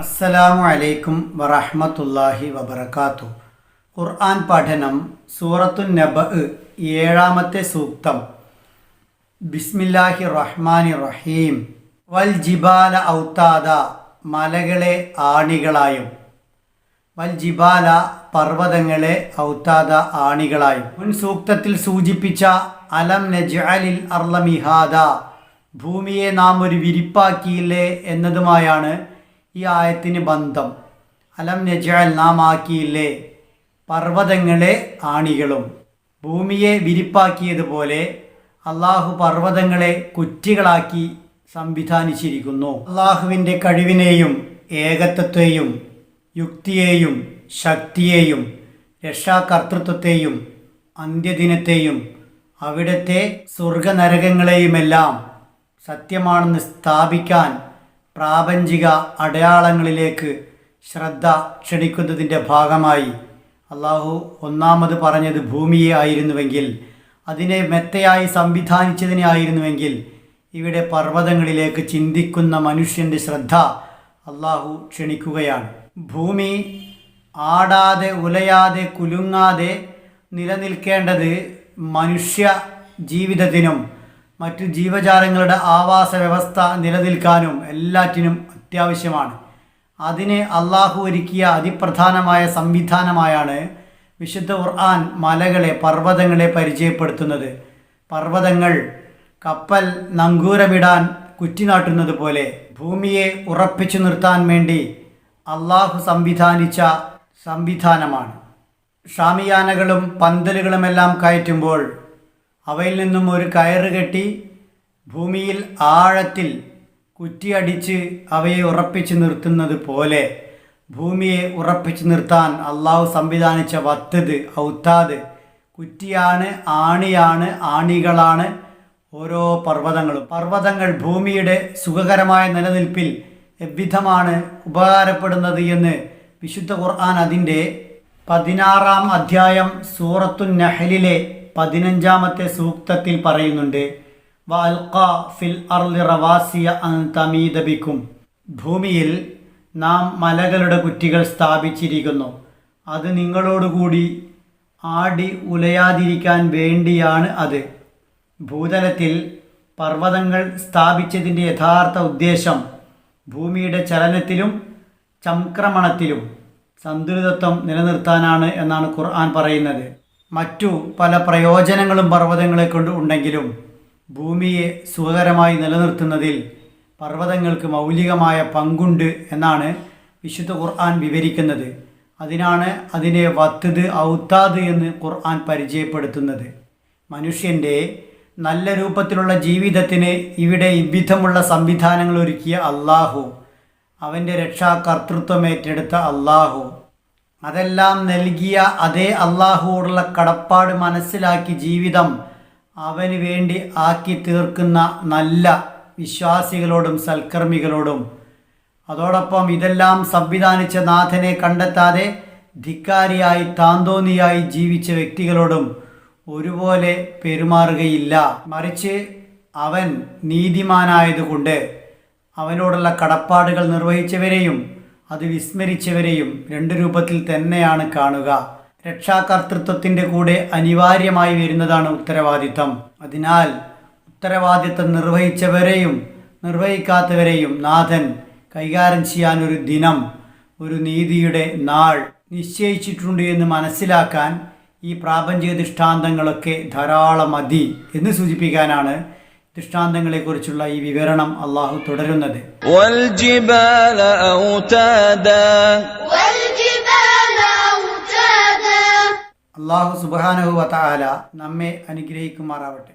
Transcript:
അസ്സലാമു അലൈക്കും വറഹ്മത്തുള്ളാഹി വബറകാത്തു. ഖുർആൻ പഠനം സൂറത്തു നബ ഏഴാമത്തെ സൂക്തം. ബിസ്മില്ലാഹി റഹ്മാനി റഹീം. വൽ ജിബാല ഔത്താദ മലകളെ ആണികളായും. വൽ ജിബാല പർവതങ്ങളെ ഔത്താദ ആണികളായും. മുൻ സൂക്തത്തിൽ സൂചിപ്പിച്ച അലം നജ്അലിൽ അർലമിഹാദ ഭൂമിയെ നാം ഒരു വിരിപ്പാക്കിയില്ലേ എന്നതുമായാണ് ഈ ആയത്തിന് ബന്ധം. അലം നജൽ നാം ആക്കിയില്ലേ? പർവതങ്ങളെ ആണികളും. ഭൂമിയെ വിരിപ്പാക്കിയതുപോലെ അള്ളാഹു പർവതങ്ങളെ കുറ്റികളാക്കി സംവിധാനിച്ചിരിക്കുന്നു. അള്ളാഹുവിന്റെ കഴിവിനെയും ഏകത്വത്തെയും യുക്തിയെയും ശക്തിയെയും രക്ഷാകർത്തൃത്വത്തെയും അന്ത്യദിനത്തെയും അവിടുത്തെ സ്വർഗനരകങ്ങളെയുമെല്ലാം സത്യമാണെന്ന് സ്ഥാപിക്കാൻ പ്രാപഞ്ചിക അടയാളങ്ങളിലേക്ക് ശ്രദ്ധ ക്ഷണിക്കുന്നതിന്റെ ഭാഗമായി അള്ളാഹു ഒന്നാമത് പറഞ്ഞത് ഭൂമിയെ ആയിരുന്നുവെങ്കിൽ അതിനെ മെത്തയായി സംവിധാനിച്ചതിനെ ആയിരുന്നുവെങ്കിൽ ഇവിടെ പർവതങ്ങളിലേക്ക് ചിന്തിക്കുന്ന മനുഷ്യന്റെ ശ്രദ്ധ അള്ളാഹു ക്ഷണിക്കുകയാണ്. ഭൂമി ആടാതെ ഉലയാതെ കുലുങ്ങാതെ നിലനിൽക്കേണ്ടത് മനുഷ്യ ജീവിതത്തിനും മറ്റു ജീവജാലങ്ങളുടെ ആവാസ വ്യവസ്ഥ നിലനിൽക്കാനും എല്ലാറ്റിനും അത്യാവശ്യമാണ്. അതിന് അള്ളാഹു ഒരുക്കിയ അതിപ്രധാനമായ സംവിധാനമായാണ് വിശുദ്ധ ഖുർആൻ മലകളെ പർവതങ്ങളെ പരിചയപ്പെടുത്തുന്നത്. പർവതങ്ങൾ കപ്പൽ നങ്കൂരമിടാൻ കുറ്റിനാട്ടുന്നത് പോലെ ഭൂമിയെ ഉറപ്പിച്ചു നിർത്താൻ വേണ്ടി അള്ളാഹു സംവിധാനിച്ച സംവിധാനമാണ്. ഷാമിയാനകളും പന്തലുകളുമെല്ലാം കയറ്റുമ്പോൾ അവയിൽ നിന്നും ഒരു കയറ് കെട്ടി ഭൂമിയിൽ ആഴത്തിൽ കുറ്റിയടിച്ച് അവയെ ഉറപ്പിച്ചു നിർത്തുന്നത് പോലെ ഭൂമിയെ ഉറപ്പിച്ചു നിർത്താൻ അള്ളാഹു സംവിധാനിച്ച വത്തത് ഔത്താദ് കുറ്റിയാണ് ആണിയാണ് ആണികളാണ് ഓരോ പർവതങ്ങളും. പർവതങ്ങൾ ഭൂമിയുടെ സുഖകരമായ നിലനിൽപ്പിൽ എവിധമാണ് ഉപകാരപ്പെടുന്നത് എന്ന് വിശുദ്ധ ഖുർആൻ അതിന്റെ പതിനാറാം അധ്യായം സൂറത്തു നഹലിലെ പതിനഞ്ചാമത്തെ സൂക്തത്തിൽ പറയുന്നുണ്ട് ഫിൽ അർലി റവാസിയ അൻ തമീദ ഭൂമിയിൽ നാം മലകളുടെ കുറ്റികൾ സ്ഥാപിച്ചിരിക്കുന്നു. അത് നിങ്ങളോടുകൂടി ആടി ഉലയാതിരിക്കാൻ വേണ്ടിയാണ് അത്. ഭൂതലത്തിൽ പർവതങ്ങൾ സ്ഥാപിച്ചതിന്റെ യഥാർത്ഥ ഉദ്ദേശം ഭൂമിയുടെ ചലനത്തിലും ചംക്രമണത്തിലും സന്തുലിതത്വം നിലനിർത്താനാണ് എന്നാണ് ഖുർആൻ പറയുന്നത്. മറ്റു പല പ്രയോജനങ്ങളും പർവതങ്ങളെ കൊണ്ട് ഉണ്ടെങ്കിലും ഭൂമിയെ സുഖകരമായി നിലനിർത്തുന്നതിൽ പർവതങ്ങൾക്ക് മൗലികമായ പങ്കുണ്ട് എന്നാണ് വിശുദ്ധ ഖുർആൻ വിവരിക്കുന്നത്. അതിനാണ് അതിനെ വത്തത് ഔത്താദ് എന്ന് ഖുർആൻ പരിചയപ്പെടുത്തുന്നത്. മനുഷ്യന്റെ നല്ല രൂപത്തിലുള്ള ജീവിതത്തിന് ഇവിടെ ഇവിധമുള്ള സംവിധാനങ്ങൾ ഒരുക്കിയ അള്ളാഹു അവന്റെ രക്ഷാകർത്തൃത്വം ഏറ്റെടുത്ത അള്ളാഹു അതെല്ലാം നൽകിയ അതേ അള്ളാഹുവോടുള്ള കടപ്പാട് മനസ്സിലാക്കി ജീവിതം അവന് വേണ്ടി ആക്കി തീർക്കുന്ന നല്ല വിശ്വാസികളോടും സൽക്കർമ്മികളോടും. അതോടൊപ്പം ഇതെല്ലാം സംവിധാനിച്ച നാഥനെ കണ്ടെത്താതെ ധിക്കാരിയായി താന്തോന്നിയായി ജീവിച്ച വ്യക്തികളോടും ഒരുപോലെ പെരുമാറുകയില്ല. മറിച്ച് അവൻ നീതിമാനായതുകൊണ്ട് അവനോടുള്ള കടപ്പാടുകൾ നിർവഹിച്ചവരെയും അത് വിസ്മരിച്ചവരെയും രണ്ട് രൂപത്തിൽ തന്നെയാണ് കാണുക. രക്ഷാകർത്തൃത്വത്തിന്റെ കൂടെ അനിവാര്യമായി വരുന്നതാണ് ഉത്തരവാദിത്തം. അതിനാൽ ഉത്തരവാദിത്തം നിർവഹിച്ചവരെയും നിർവഹിക്കാത്തവരെയും നാഥൻ കൈകാര്യം ചെയ്യാൻ ഒരു ദിനം ഒരു നീതിയുടെ നാൾ നിശ്ചയിച്ചിട്ടുണ്ട് എന്ന് മനസ്സിലാക്കാൻ ഈ പ്രാപഞ്ചിക ദൃഷ്ടാന്തങ്ങളൊക്കെ ധാരാളം മതി എന്ന് സൂചിപ്പിക്കാനാണ് ദൃഷ്ടാന്തങ്ങളെക്കുറിച്ചുള്ള ഈ വിവരണം അള്ളാഹു തുടരുന്നത്. അള്ളാഹു സുബാനഹു വതാല നമ്മെ അനുഗ്രഹിക്കുമാറാവട്ടെ.